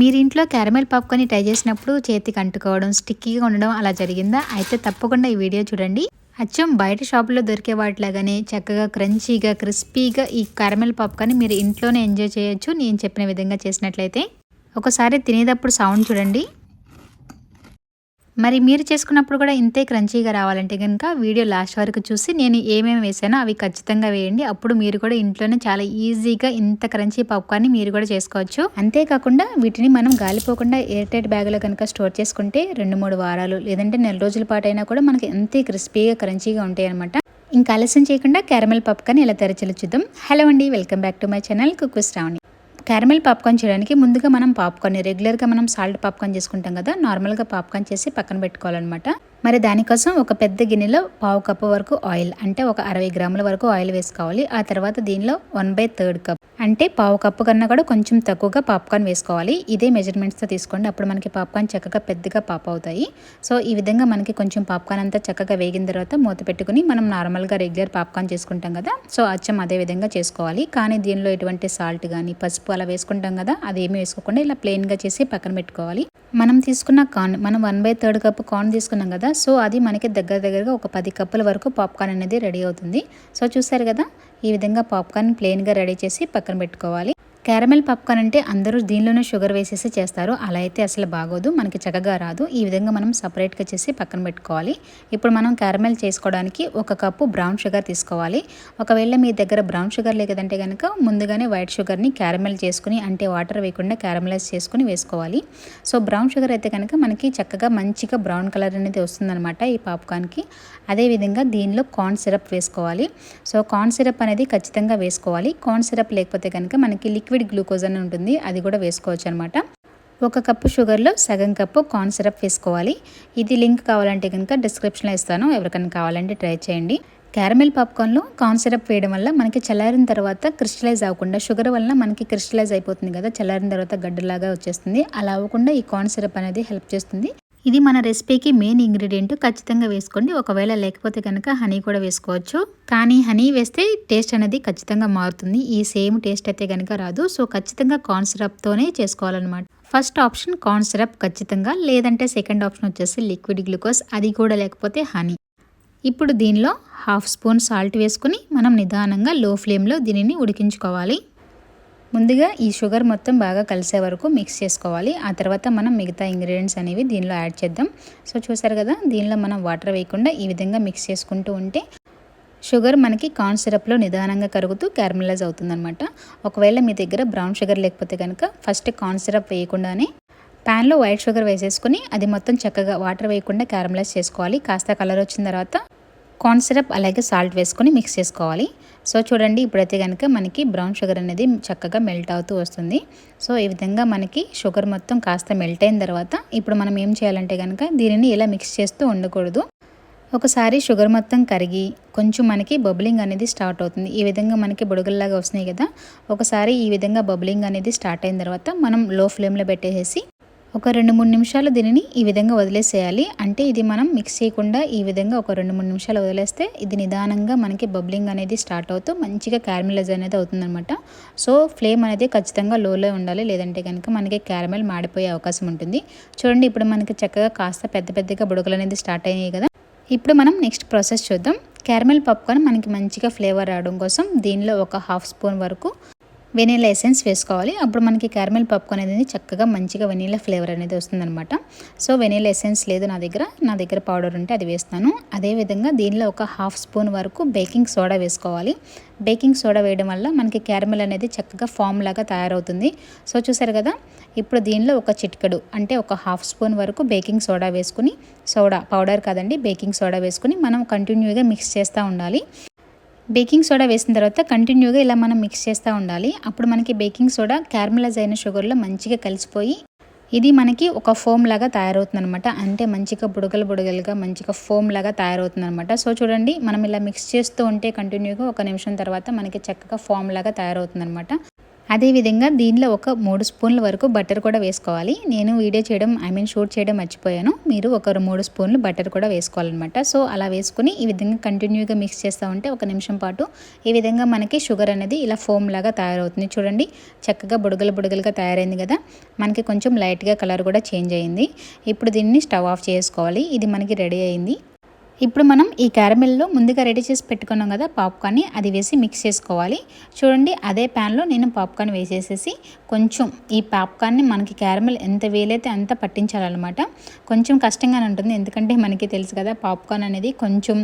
మీరు ఇంట్లో caramel popcorn try చేసినప్పుడు చేతికి అంటుకోవడం స్టిక్కీగా ఉండడం అలా జరిగిందా? అయితే తప్పకుండా ఈ వీడియో చూడండి. అచ్చం బయట షాపులో దొరికే వాటిలాగానే చక్కగా క్రంచీగా క్రిస్పీగా ఈ క్యారమెల్ పాప్కార్న్ మీరు ఇంట్లోనే ఎంజాయ్ చేయొచ్చు. నేను చెప్పిన విధంగా చేసినట్లయితే. ఒకసారి తినేటప్పుడు సౌండ్ చూడండి. మరి మీరు చేసుకున్నప్పుడు కూడా ఇంతే క్రంచీగా రావాలంటే కనుక వీడియో లాస్ట్ వరకు చూసి నేను ఏమేమి వేసానో అవి ఖచ్చితంగా వేయండి. అప్పుడు మీరు కూడా ఇంట్లోనే చాలా ఈజీగా ఇంత క్రంచీ పాప్కార్న్ని మీరు కూడా చేసుకోవచ్చు. అంతేకాకుండా వీటిని మనం గాలిపోకుండా ఎయిర్ టైట్ బ్యాగ్లో కనుక స్టోర్ చేసుకుంటే రెండు మూడు వారాలు లేదంటే నెల రోజుల పాటు అయినా కూడా మనకి ఎంతే క్రిస్పీగా క్రంచీగా ఉంటాయి అనమాట ఇంకా ఆలస్యం చేయకుండా క్యారమెల్ పాప్కార్న్ ఇలా తెరచలు చూద్దాం హలో అండి welcome back to my channel cook Sravani. Caramel popcorn చేయడానికి ముందుగా మనం పాప్కార్న్ రెగ్యులర్గా మనం సాల్ట్ పాప్కార్న్ చేసుకుంటాం కదా నార్మల్గా పాప్కార్న్ చేసి పక్కన పెట్టుకోవాలన్నమాట. మరి దానికోసం ఒక పెద్ద గిన్నెలో పావు కప్పు వరకు ఆయిల్ అంటే ఒక అరవై గ్రాముల వరకు ఆయిల్ వేసుకోవాలి. ఆ తర్వాత దీనిలో వన్ బై థర్డ్ కప్ అంటే పావు కప్పు కన్నా కూడా కొంచెం తక్కువగా పాప్కార్న్ వేసుకోవాలి. ఇదే మెజర్మెంట్స్తో తీసుకోండి. అప్పుడు మనకి పాప్కార్న్ చక్కగా పెద్దగా పాప్ అవుతాయి. సో ఈ విధంగా మనకి కొంచెం పాప్కార్న్ అంతా చక్కగా వేగిన తర్వాత మూత పెట్టుకుని మనం నార్మల్గా రెగ్యులర్ పాప్కార్న్ చేసుకుంటాం కదా. సో అచ్చం అదే విధంగా చేసుకోవాలి. కానీ దీనిలో ఎటువంటి సాల్ట్ కానీ పసుపు అలా వేసుకుంటాం కదా అది ఏమీ వేసుకోకుండా ఇలా ప్లెయిన్గా చేసి పక్కన పెట్టుకోవాలి. మనం తీసుకున్న కార్న్ మనం one by third cup corn తీసుకున్నాం కదా సో అది మనకి దగ్గర దగ్గరగా ఒక పది కప్పుల వరకు పాప్కార్న్ అనేది రెడీ అవుతుంది. సో చూసారు కదా ఈ విధంగా పాప్కార్న్ ప్లెయిన్గా రెడీ చేసి పక్కన పెట్టుకోవాలి. క్యారమెల్ పాప్కార్న్ అంటే అందరూ దీనిలోనే షుగర్ వేసేసి చేస్తారు. అలా అయితే అసలు బాగోదు. మనకి చక్కగా రాదు. ఈ విధంగా మనం సపరేట్గా చేసి పక్కన పెట్టుకోవాలి. ఇప్పుడు మనం క్యారమెల్ చేసుకోవడానికి ఒక కప్పు బ్రౌన్ షుగర్ తీసుకోవాలి. ఒకవేళ మీ దగ్గర బ్రౌన్ షుగర్ లేదంటే కనుక ముందుగానే వైట్ షుగర్ని క్యారమెల్ చేసుకుని అంటే వాటర్ వేయకుండా క్యారమెలైజ్ చేసుకుని వేసుకోవాలి. సో బ్రౌన్ షుగర్ అయితే కనుక మనకి చక్కగా మంచిగా బ్రౌన్ కలర్ అనేది వస్తుందన్నమాట ఈ పాప్కార్న్కి. అదేవిధంగా దీనిలో కార్న్ సిరప్ వేసుకోవాలి. సో కార్న్ సిరప్ అనేది ఖచ్చితంగా వేసుకోవాలి. కార్న్ సిరప్ లేకపోతే కనుక మనకి లిక్విడ్ లిక్విడ్ గ్లూకోజ్ అని ఉంటుంది. అది కూడా వేసుకోవచ్చు అనమాట ఒక కప్పు షుగర్లో సగం కప్పు కార్న్ సిరప్ వేసుకోవాలి. ఇది లింక్ కావాలంటే కనుక డిస్క్రిప్షన్లో ఇస్తాను. ఎవరికైనా కావాలంటే ట్రై చేయండి. క్యారమెల్ పాప్కార్న్లో కార్న్ సిరప్ వేయడం వల్ల మనకి చల్లారిన తర్వాత క్రిస్టలైజ్ అవ్వకుండా షుగర్ వల్ల మనకి క్రిస్టలైజ్ అయిపోతుంది కదా చల్లారిన తర్వాత గడ్డలాగా వచ్చేస్తుంది. అలా అవ్వకుండా ఈ కార్న్ సిరప్ అనేది హెల్ప్ చేస్తుంది. ఇది మన రెసిపీకి మెయిన్ ఇంగ్రీడియంట్. ఖచ్చితంగా వేసుకోండి. ఒకవేళ లేకపోతే కనుక హనీ కూడా వేసుకోవచ్చు. కానీ హనీ వేస్తే టేస్ట్ అనేది ఖచ్చితంగా మారుతుంది. ఈ సేమ్ టేస్ట్ అయితే కనుక రాదు. సో ఖచ్చితంగా కార్న్ సిరప్తోనే చేసుకోవాలన్నమాట. ఫస్ట్ ఆప్షన్ కార్న్ సిరప్ ఖచ్చితంగా. లేదంటే సెకండ్ ఆప్షన్ వచ్చేసి లిక్విడ్ గ్లూకోజ్. అది కూడా లేకపోతే హనీ. ఇప్పుడు దీనిలో హాఫ్ స్పూన్ సాల్ట్ వేసుకుని మనం నిదానంగా లో ఫ్లేమ్లో దీనిని ఉడికించుకోవాలి. ముందుగా ఈ షుగర్ మొత్తం బాగా కలిసే వరకు మిక్స్ చేసుకోవాలి. ఆ తర్వాత మనం మిగతా ఇంగ్రీడియంట్స్ అనేవి దీనిలో యాడ్ చేద్దాం. సో చూసారు కదా దీనిలో మనం వాటర్ వేయకుండా ఈ విధంగా మిక్స్ చేసుకుంటూ ఉంటే షుగర్ మనకి కార్న్ సిరప్లో నిదానంగా కరుగుతూ క్యారమలైజ్ అవుతుందన్నమాట. ఒకవేళ మీ దగ్గర బ్రౌన్ షుగర్ లేకపోతే కనుక ఫస్ట్ కార్న్ సిరప్ వేయకుండానే ప్యాన్లో వైట్ షుగర్ వేసేసుకుని అది మొత్తం చక్కగా వాటర్ వేయకుండా క్యారమలైజ్ చేసుకోవాలి. కాస్త కలర్ వచ్చిన తర్వాత కార్న్ సిరప్ అలాగే సాల్ట్ వేసుకొని మిక్స్ చేసుకోవాలి. సో చూడండి ఇప్పుడైతే కనుక మనకి బ్రౌన్ షుగర్ అనేది చక్కగా మెల్ట్ అవుతూ వస్తుంది. సో ఈ విధంగా మనకి షుగర్ మొత్తం కాస్త మెల్ట్ అయిన తర్వాత ఇప్పుడు మనం ఏం చేయాలంటే కనుక దీనిని ఇలా మిక్స్ చేస్తూ ఉండకూడదు. ఒకసారి షుగర్ మొత్తం కరిగి కొంచెం మనకి బబులింగ్ అనేది స్టార్ట్ అవుతుంది. ఈ విధంగా మనకి బుడగల్లాగా వస్తున్నాయి కదా ఒకసారి ఈ విధంగా బబులింగ్ అనేది స్టార్ట్ అయిన తర్వాత మనం లో ఫ్లేమ్లో పెట్టేసి ఒక రెండు మూడు నిమిషాలు దీనిని ఈ విధంగా వదిలేసేయాలి. అంటే ఇది మనం మిక్స్ చేయకుండా ఈ విధంగా ఒక రెండు మూడు నిమిషాలు వదిలేస్తే ఇది నిదానంగా మనకి బబ్లింగ్ అనేది స్టార్ట్ అవుతూ మంచిగా క్యారమిలైజ్ అనేది అవుతుందన్నమాట. సో ఫ్లేమ్ అనేది ఖచ్చితంగా లోలో ఉండాలి. లేదంటే కనుక మనకి క్యారమెల్ మాడిపోయే అవకాశం ఉంటుంది. చూడండి ఇప్పుడు మనకి చక్కగా కాస్త పెద్ద పెద్దగా బుడగలు అనేది స్టార్ట్ అయ్యాయి కదా. ఇప్పుడు మనం నెక్స్ట్ ప్రాసెస్ చూద్దాం. క్యారమెల్ పాప్కార్న్ మనకి మంచిగా ఫ్లేవర్ రావడం కోసం దీనిలో ఒక హాఫ్ స్పూన్ వరకు వెనీలా ఎసెన్స్ వేసుకోవాలి. అప్పుడు మనకి క్యారమెల్ పాప్కార్న్ అనేది చక్కగా మంచిగా వెనీలా ఫ్లేవర్ అనేది వస్తుందన్నమాట. సో వెనీలా ఎసెన్స్ లేదు నా దగ్గర. నా దగ్గర పౌడర్ ఉంటే అది వేస్తాను. అదేవిధంగా దీనిలో ఒక హాఫ్ స్పూన్ వరకు బేకింగ్ సోడా వేసుకోవాలి. బేకింగ్ సోడా వేయడం వల్ల మనకి క్యారమెల్ అనేది చక్కగా ఫామ్ లాగా తయారవుతుంది. సో చూసారు కదా? ఇప్పుడు దీనిలో ఒక చిట్కడు అంటే ఒక హాఫ్ స్పూన్ వరకు బేకింగ్ సోడా వేసుకుని సోడా పౌడర్ కాదండి బేకింగ్ సోడా వేసుకుని మనం కంటిన్యూగా మిక్స్ చేస్తూ ఉండాలి. బేకింగ్ సోడా వేసిన తర్వాత కంటిన్యూగా ఇలా మనం మిక్స్ చేస్తూ ఉండాలి. అప్పుడు మనకి బేకింగ్ సోడా క్యారమలైజ్ అయిన షుగర్లో మంచిగా కలిసిపోయి ఇది మనకి ఒక ఫోమ్ లాగా తయారవుతుంది అనమాట అంటే మంచిగా బుడగలు బుడగలుగా మంచిగా ఫోమ్ లాగా తయారవుతుంది అనమాట సో చూడండి మనం ఇలా మిక్స్ చేస్తూ ఉంటే కంటిన్యూగా ఒక నిమిషం తర్వాత మనకి చక్కగా ఫామ్ లాగా తయారవుతుంది అనమాట అదేవిధంగా దీనిలో ఒక మూడు స్పూన్ల వరకు బటర్ కూడా వేసుకోవాలి. నేను వీడియో చేయడం ఐ మీన్ షూట్ చేయడం మర్చిపోయాను. మీరు ఒక మూడు స్పూన్లు బటర్ కూడా వేసుకోవాలన్నమాట. సో అలా వేసుకుని ఈ విధంగా కంటిన్యూగా మిక్స్ చేస్తూ ఉంటే ఒక నిమిషం పాటు ఈ విధంగా మనకి షుగర్ అనేది ఇలా ఫోమ్ లాగా తయారవుతుంది. చూడండి చక్కగా బుడగలు బుడగలుగా తయారైంది కదా. మనకి కొంచెం లైట్గా కలర్ కూడా చేంజ్ అయింది. ఇప్పుడు దీన్ని స్టవ్ ఆఫ్ చేసుకోవాలి. ఇది మనకి రెడీ అయింది. ఇప్పుడు మనం ఈ క్యారమెల్లో ముందుగా రెడీ చేసి పెట్టుకున్నాం కదా పాప్కార్న్ని అది వేసి మిక్స్ చేసుకోవాలి. చూడండి అదే ప్యాన్లో నేను పాప్కార్న్ వేసేసేసి కొంచెం ఈ పాప్కార్న్ని మనకి క్యారమెల్ ఎంత వీలైతే అంత పట్టించాలన్నమాట. కొంచెం కష్టంగానే ఉంటుంది ఎందుకంటే మనకి తెలుసు కదా పాప్కార్న్ అనేది కొంచెం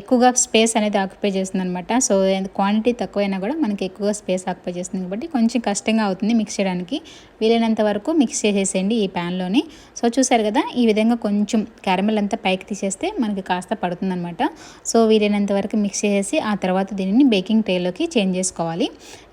ఎక్కువగా స్పేస్ అనేది ఆక్యుపై చేస్తుంది అనమాట సో క్వాంటిటీ తక్కువైనా కూడా మనకి ఎక్కువగా స్పేస్ ఆక్యుపై చేస్తుంది కాబట్టి కొంచెం కష్టంగా అవుతుంది మిక్స్ చేయడానికి. వీలైనంత వరకు మిక్స్ చేసేసేయండి ఈ ప్యాన్లోని. సో చూసారు కదా ఈ విధంగా కొంచెం క్యారమెల్ అంతా పైకి తీసేస్తే మనకి కాస్త పడుతుందనమాట సో వీలైనంత వరకు మిక్స్ చేసేసి ఆ తర్వాత దీనిని బేకింగ్ ట్రేలోకి చేంజ్ చేసుకోవాలి.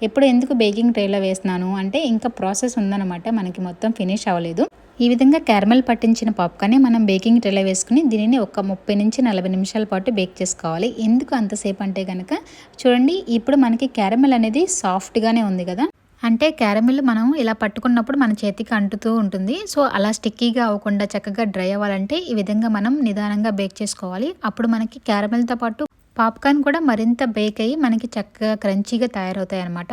ఎప్పుడు ఎందుకు బేకింగ్ ట్రేలో వేస్తున్నాను అంటే ఇంకా ప్రాసెస్ ఉందన్నమాట. మనకి మొత్తం ఫినిష్ అవ్వలేదు. ఈ విధంగా క్యారమెల్ పట్టించిన పాప్కార్న్ని మనం బేకింగ్ ట్రేలో వేసుకుని దీనిని ఒక ముప్పై నుంచి నలభై నిమిషాల పాటు బేక్ చేసుకోవాలి. ఎందుకు అంతసేపు అంటే కనుక చూడండి ఇప్పుడు మనకి క్యారమెల్ అనేది సాఫ్ట్గానే ఉంది కదా. అంటే క్యారమిల్ మనం ఇలా పట్టుకున్నప్పుడు మన చేతికి అంటుతూ ఉంటుంది. సో అలా స్టిక్కీగా అవ్వకుండా చక్కగా డ్రై అవ్వాలంటే ఈ విధంగా మనం నిదానంగా బేక్ చేసుకోవాలి. అప్పుడు మనకి క్యారమిల్తో పాటు పాప్కార్న్ కూడా మరింత బేక్ అయ్యి మనకి చక్కగా క్రంచీగా తయారవుతాయి అనమాట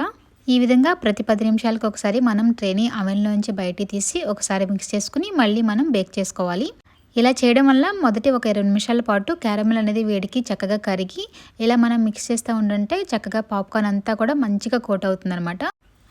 ఈ విధంగా ప్రతి పది నిమిషాలకు ఒకసారి మనం ట్రేని అవెన్లోంచి బయటికి తీసి ఒకసారి మిక్స్ చేసుకుని మళ్ళీ మనం బేక్ చేసుకోవాలి. ఇలా చేయడం వల్ల మొదటి ఒక ఇరవై నిమిషాల పాటు క్యారమిల్ అనేది వేడికి చక్కగా కరిగి ఇలా మనం మిక్స్ చేస్తూ ఉండంటే చక్కగా పాప్కార్న్ అంతా కూడా మంచిగా కోట్ అవుతుంది అనమాట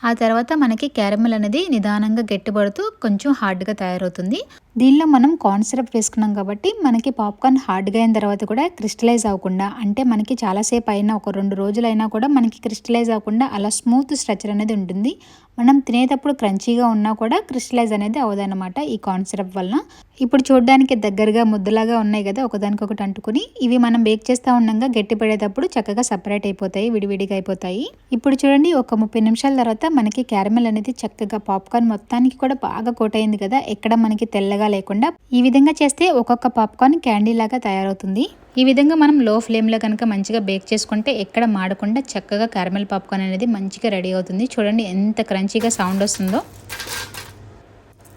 ఆ తర్వాత మనకి క్యారమిల్ అనేది నిదానంగా గట్టిపడుతూ కొంచెం హార్డ్గా తయారవుతుంది. దీనిలో మనం కార్న్ సిరప్ వేసుకున్నాం కాబట్టి మనకి పాప్కార్న్ హార్డ్గా అయిన తర్వాత కూడా క్రిస్టలైజ్ అవ్వకుండా అంటే మనకి చాలాసేపు అయినా ఒక రెండు రోజులైనా కూడా మనకి క్రిస్టలైజ్ అవ్వకుండా అలా స్మూత్ స్ట్రక్చర్ అనేది ఉంటుంది. మనం తినేటప్పుడు క్రంచీగా ఉన్నా కూడా క్రిస్టలైజ్ అనేది అవ్వదన్నమాట ఈ కార్న్ సిరప్ వలన. ఇప్పుడు చూడడానికి దగ్గరగా ముద్దలాగా ఉన్నాయి కదా ఒకదానికొకటి అంటుకుని ఇవి మనం బేక్ చేస్తూ ఉండగా గట్టి పడేటప్పుడు చక్కగా సపరేట్ అయిపోతాయి విడివిడిగా అయిపోతాయి. ఇప్పుడు చూడండి ఒక ముప్పై నిమిషాల తర్వాత మనకి క్యారమెల్ అనేది చక్కగా పాప్కార్న్ మొత్తానికి కూడా బాగా కోట్ అయింది కదా ఎక్కడ మనకి తెల్లగా లేకుండా ఈ విధంగా చేస్తే ఒక్కొక్క పాప్కార్న్ క్యాండీ లాగా తయారవుతుంది. ఈ విధంగా మనం లో ఫ్లేమ్లో కనుక మంచిగా బేక్ చేసుకుంటే ఎక్కడ మాడకుండా చక్కగా క్యారమెల్ పాప్కార్న్ అనేది మంచిగా రెడీ అవుతుంది. చూడండి ఎంత క్రంచీగా సౌండ్ వస్తుందో.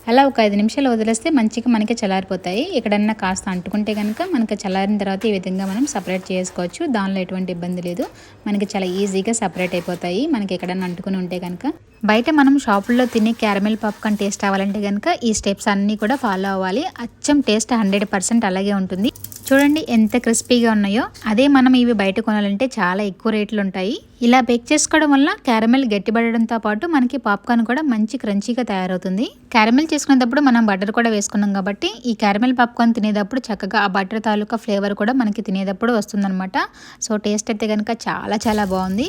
అలా ఒక ఐదు నిమిషాలు వదిలేస్తే మంచిగా మనకి చల్లారిపోతాయి. ఎక్కడన్నా కాస్త అంటుకుంటే కనుక మనకి చల్లారిన తర్వాత ఈ విధంగా మనం సపరేట్ చేసుకోవచ్చు. దానిలో ఎటువంటి ఇబ్బంది లేదు. మనకి చాలా ఈజీగా సపరేట్ అయిపోతాయి. మనకి ఎక్కడన్నా అంటుకుని ఉంటే కనుక బయట మనం షాపుల్లో తినే క్యారమెల్ పాప్కార్న్ టేస్ట్ అవ్వాలంటే కనుక ఈ స్టెప్స్ అన్నీ కూడా ఫాలో అవ్వాలి. అచ్చం టేస్ట్ హండ్రెడ్ పర్సెంట్ అలాగే ఉంటుంది. చూడండి ఎంత క్రిస్పీగా ఉన్నాయో. అదే మనం ఇవి బయట కొనాలంటే చాలా ఎక్కువ రేట్లు ఉంటాయి ఇలా బేక్ చేసుకోవడం వల్ల క్యారమెల్ గట్టిపడడంతో పాటు మనకి పాప్కార్న్ కూడా మంచి క్రంచీగా తయారవుతుంది. క్యారమెల్ చేసుకునేటప్పుడు మనం బటర్ కూడా వేసుకున్నాం కాబట్టి ఈ క్యారమెల్ పాప్కార్న్ తినేటప్పుడు చక్కగా ఆ బటర్ తాలూకా ఫ్లేవర్ కూడా మనకి తినేటప్పుడు వస్తుందన్నమాట. సో టేస్ట్ అయితే కనుక చాలా చాలా బాగుంది.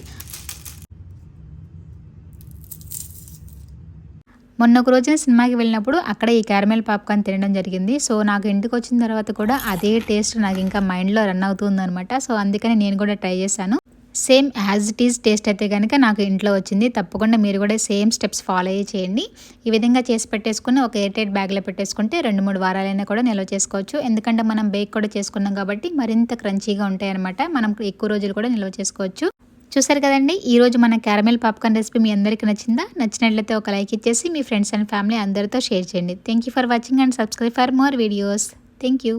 మొన్న ఒక రోజున సినిమాకి వెళ్ళినప్పుడు అక్కడ ఈ క్యారమెల్ పాప్కార్న్ తినడం జరిగింది. సో నాకు ఇంటికి వచ్చిన తర్వాత కూడా అదే టేస్ట్ నాకు ఇంకా మైండ్లో రన్ అవుతుంది అనమాట సో అందుకని నేను కూడా ట్రై చేశాను. Same as it is taste అయితే కనుక నాకు ఇంట్లో వచ్చింది. తప్పకుండా మీరు కూడా సేమ్ స్టెప్స్ ఫాలో అయ్యి చేయండి. ఈ విధంగా చేసి పెట్టేసుకుని ఒక ఎయిర్టైట్ బ్యాగ్లో పెట్టేసుకుంటే రెండు మూడు వారాలైనా కూడా నిల్వ చేసుకోవచ్చు. ఎందుకంటే మనం బేక్ కూడా చేసుకున్నాం కాబట్టి మరింత క్రంచీగా ఉంటాయన్నమాట. మనం ఎక్కువ రోజులు కూడా నిల్వ చేసుకోవచ్చు. చూసారు కదండి? ఈరోజు మన క్యారమెల్ పాప్కార్న్ రెసిపీ మీ అందరికీ నచ్చిందా? నచ్చినట్లయితే ఒక లైక్ ఇచ్చేసి మీ ఫ్రెండ్స్ అండ్ ఫ్యామిలీ అందరితో షేర్ చేయండి. Thank you for watching and subscribe for more videos. Thank you